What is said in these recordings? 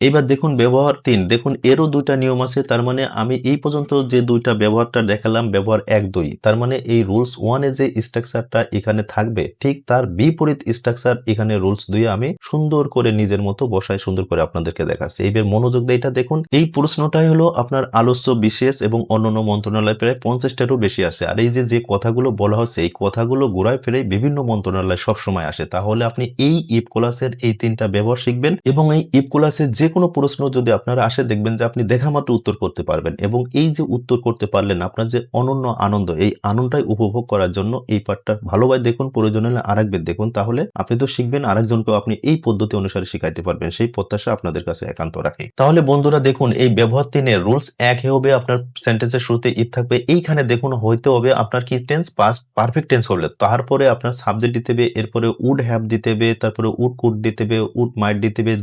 এইবার দেখুন ব্যবহার তিন। দেখুন, এরও দুইটা নিয়ম আছে, তার মানে আমি এই পর্যন্ত যে দুইটা ব্যবহারটা দেখালাম, ব্যবহার এক দুই। তার মানে এই রুলস ওয়ানে যে স্ট্রাকচারটা এখানে থাকবে, ঠিক তার বিপরীত স্ট্রাকচার এখানে রুলস দুই আমি সুন্দর করে নিজের মতো বসায় সুন্দর করে আপনাদেরকে দেখাচ্ছি। এইবার মনোযোগ দিয়ে এটা দেখুন। এই প্রশ্নটাই হলো আপনার আলস্য বিশেষ এবং অন্যান্য মন্ত্রণালয় প্রায় পঞ্চাশটারও বেশি আছে। আর এই যে যে কথাগুলো বলা হচ্ছে, এই কথাগুলো ঘুরায় ফিরে বিভিন্ন মন্ত্রণালয় সবসময় আসে। তাহলে আপনি এই ইপ ক্লাসের এই তিনটা ব্যবহার শিখবেন এবং এই ইপ ক্লাসের যে কোনো প্রশ্ন যদি আপনার আসে, দেখবেন যে আপনি দেখা মাত্র উত্তর করতে পারবেন এবং এই যে উত্তর করতে পারলেন, আপনার যে অনন্য আনন্দ, এই আনন্দটাই উপভোগ করার জন্য এই পাঠটা ভালোভাবে দেখুন, প্রয়োজন হলে আরেকবার দেখুন, তাহলে আপনি তো শিখবেন, আরেকজনকেও আপনি এই পদ্ধতি অনুসারে শিখাইতে পারবেন। সেই প্রত্যাশা আপনাদের কাছে একান্ত রাখি। তাহলে বন্ধুরা, দেখুন, এই ব্যবহার তিনের রুলস এক হবে, আপনার সেন্টেন্সের শুরুতে ইট থাকবে। এইখানে দেখুন, হইতে হবে আপনার কি টেন্স, পাস্ট, পারফেক্ট টেন্স হলে। তারপরে আপনার সাবজেক্ট দিতে হবে, এরপরে উড হ্যাভ দিতে হবে, তারপরে উড কুড দিতে হবে, উড মাইট দিতে হবে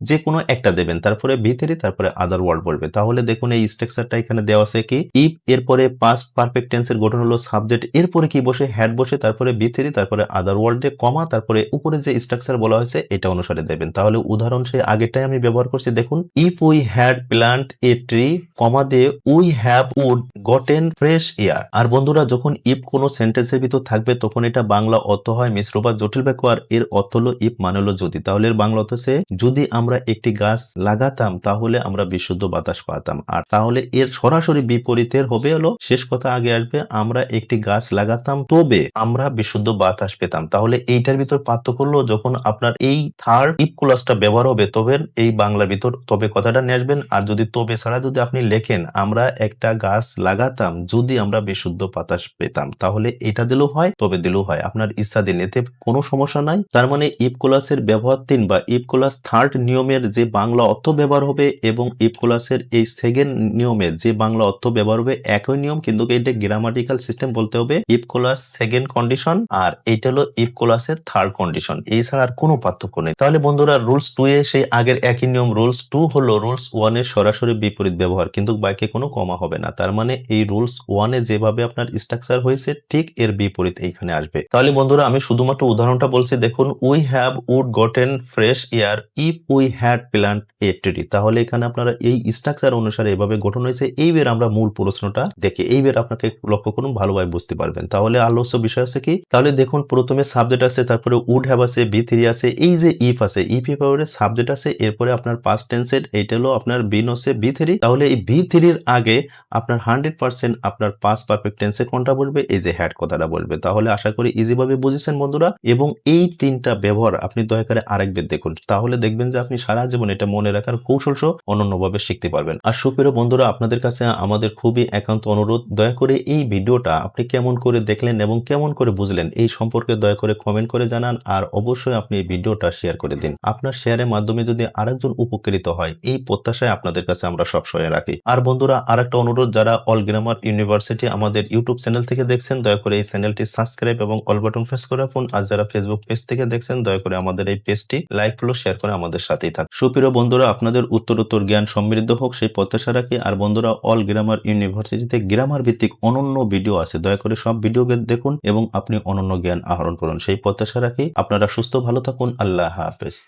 যে কোনো একটা দেবেন, তারপরে ভিতরে, তারপরে আদার ওয়ার্ড বলবে। তাহলে দেখুন, এই স্ট্রাকচারটা এখানে দেওয়া আছে কি? ইফ এরপরে পাস্ট পারফেক্ট টেন্সের গঠন হলো সাবজেক্ট এরপরে কি বসে হ্যাড বসে, তারপরে ভিতরে, তারপরে আদার ওয়ার্ড যে কমা তারপরে উপরে যে স্ট্রাকচার বলা হয়েছে, এটা অনুসারে দেবেন। তাহলে উদাহরণ সেই আগেরটাই আমি ব্যবহার করছি। দেখুন if we had plant a tree comma দিয়ে we have would gotten fresh air আর বন্ধুরা, যখন ইফ কোনো সেন্টেন্সের ভিতর থাকবে, তখন এটা বাংলা অর্থ হয় মিশ্র বা জটিল বাক্য। আর এর অর্থ হলো ইফ মানে হলো যদি। তাহলে এর বাংলা অর্থ হচ্ছে, যদি আমরা একটি গাছ লাগাতাম, তাহলে আমরা বিশুদ্ধ বাতাস পাতাম। আর তাহলে এর সরাসরি বিপরীতের হবে হলো, শেষ কথা আগে আসবে, আমরা একটি গাছ লাগাতাম, তবে আমরা বিশুদ্ধ বাতাস পেতাম। তাহলে এইটার ভিতর পার্থক্য হলো, যখন আপনার এই থার্ড ইফ ক্লাসটা ব্যবহার হবে, তবে এই বাংলার ভিতর, তবে কথাটা নিয়ে আসবেন, আর যদি তবে ছাড়া যদি আপনি লেখেন, আমরা একটা গাছ লাগাতাম, যদি আমরা বিশুদ্ধ বাতাস পেতাম, তাহলে এটা দিলেও হয়, তবে দিলেও হয়। আপনার ইচ্ছা দিন, এতে কোনো সমস্যা নাই। তার মানে ইফ ক্লাসের ব্যবহার তিন বা ইফ ক্লাস থার্ড নিয়মের যে বাংলা অর্থ ব্যবহার হবে এবং ইফ ক্লাসের এই সেকেন্ড নিয়মের যে বাংলা অর্থ ব্যবহার হবে, একই নিয়ম কিন্তু এটা গ্রামাটিক্যাল সিস্টেম বলতে হবে। ইফ ক্লাস সেকেন্ড কন্ডিশন আর এইটা হলো ইফ ক্লাসের থার্ড কন্ডিশন এই ছাড়া আর কোনো পার্থক্য নেই। তাহলে বন্ধুরা রুলস টু এ সেই আগের একই নিয়ম রুলস টু হলো রুলস ওয়ানের সরাসরি বিপরীত ব্যবহার, কিন্তু বাইকে কোনো কমা হবে না। তার মানে এই রুলস ওয়ানে যেভাবে আপনার স্ট্রাকচার হয়েছে, ঠিক এর বিপরীত এইখানে আসবে। তাহলে বন্ধুরা, আমি শুধুমাত্র উদাহরণটা বলছি, দেখুন we have would gotten fresh air if we had plant a tree তাহলে এখানে আপনারা এই স্ট্রাকচার অনুসারে এভাবে গঠন হয়েছে, এইবার আমরা মূল প্রশ্নটা দেখে, এইবার আপনাকে লক্ষ্য করুন, ভালোভাবে বুঝতে পারবেন। তাহলে আলোচ্য বিষয় আছে কি, তাহলে দেখুন, প্রথমে সাবজেক্ট আছে, তারপরে উড হ্যাভ আছে বি থ্রি আছে, এই যে ইফ আছে ইফ এর পরে সাবজেক্ট আছে, এরপরে আপনার পাস্ট টেন্সের এইটা হলো আপনার বিন হচ্ছে বি থ্রি তাহলে এই বি থ্রির আগে আপনার হান্ড্রেড পার্সেন্ট আপনার পাস পারফেক্ট টেন্সে কোনটা বলবে? এই যে হ্যাড কথাটা বলবে। তাহলে আশা করি ইজিভাবে বুঝেছেন বন্ধুরা, এবং এই তিনটা ব্যবহার আপনি দয়া করে আরেকবার দেখুন। তাহলে দেখবেন যে আপনি সারা জীবন এটা মনে রাখার কৌশল সহ অনন্যভাবে শিখতে পারবেন। আর সুপ্রিয় বন্ধুরা, আপনাদের কাছে আমাদের খুবই একান্ত অনুরোধ। দয়া করে এই ভিডিওটা আপনি কেমন করে দেখলেন এবং কেমন করে বুঝলেন এই সম্পর্কে দয়া করে কমেন্ট করে জানান আর অবশ্যই আপনি এই ভিডিওটা শেয়ার করে দিন। আপনার শেয়ারের মাধ্যমে যদি আরেকজন উপকৃত হয়, এই প্রত্যাশায় আপনাদের কাছে আমরা সবসময় রাখি। আর বন্ধুরা, আরেকটা অনুরোধ, যারা অল গ্রামার ইউনিভার্সিটি আমাদের ইউটিউব চ্যানেল থেকে দেখছেন, দয়া করে এই চ্যানেলটি সাবস্ক্রাইব এবং অল বাটন প্রেস করে রাখুন। আর যারা ফেসবুক পেজ থেকে দেখছেন, দয়া করে আমাদের এই পেজটি লাইক ফলো শেয়ার করে আমাদের সাথেই থাকুন। সুপ্রিয় বন্ধুরা, আপনাদের উত্তরোত্তর জ্ঞান সমৃদ্ধ হোক, সেই প্রত্যাশা রাখি। আর বন্ধুরা অল গ্রামার ইউনিভার্সিটিতে গ্রামার ভিত্তিক অনন্য ভিডিও আছে। দয়া করে সব ভিডিও দেখুন এবং আপনি অনন্য জ্ঞান আহরণ করুন। সেই প্রত্যাশা রাখি। আপনারা সুস্থ, ভালো থাকুন। আল্লাহ হাফেজ।